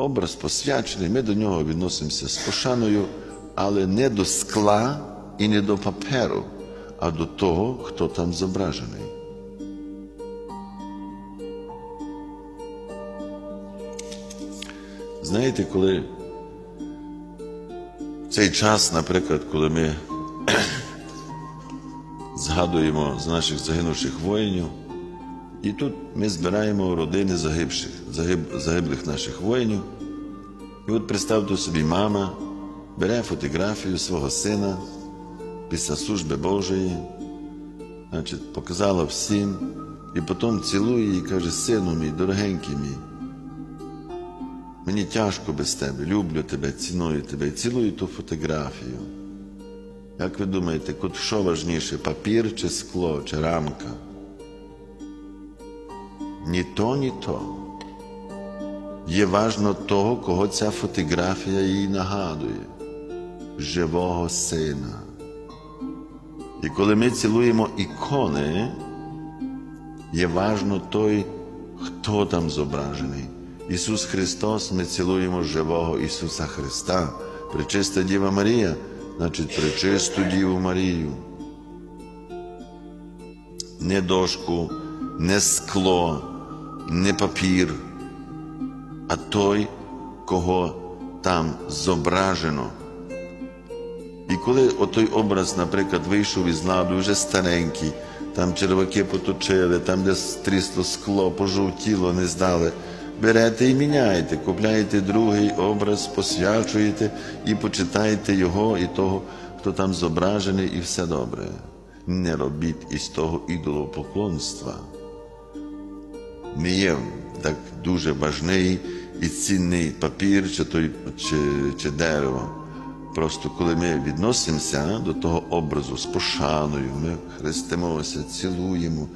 образ посвячений, ми до нього відносимося з пошаною, але не до скла і не до паперу, а до того, хто там зображений. Знаєте, коли в цей час, наприклад, коли ми згадуємо з наших загинувших воїнів, і тут ми збираємо родини загибших, загиб, загиблих наших воїнів. І от представте собі, мама бере фотографію свого сина після служби Божої, значить, показала всім, і потім цілує і каже, сину мій, дорогенький мій, мені тяжко без тебе, люблю тебе, ціную тебе і цілую ту фотографію. Як ви думаєте, що важніше, папір чи скло, чи рамка? Ні то, ні то. Є важно того, кого ця фотографія їй нагадує живого сина. І коли ми цілуємо ікони, є важно той, хто там зображений. Ісус Христос, ми цілуємо живого Ісуса Христа, пречиста Діва Марія, значить пречисту Діву Марію. Не дошку, не скло, не папір, а той, кого там зображено. І коли отой образ, наприклад, вийшов із ладу, вже старенький, там черваки поточили, там де стрісло скло, пожовтіло, не здали, берете і міняєте, купляєте другий образ, посвячуєте і почитаєте його і того, хто там зображений, і все добре. Не робіть із того ідолопоклонства. Не є так дуже важний і цінний папір чи, той, чи, чи дерево. Просто коли ми відносимося до того образу з пошаною, ми хрестимося, цілуємо,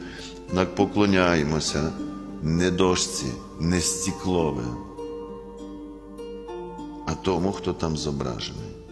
поклоняємося не дошці, не стіклове, а тому, хто там зображений.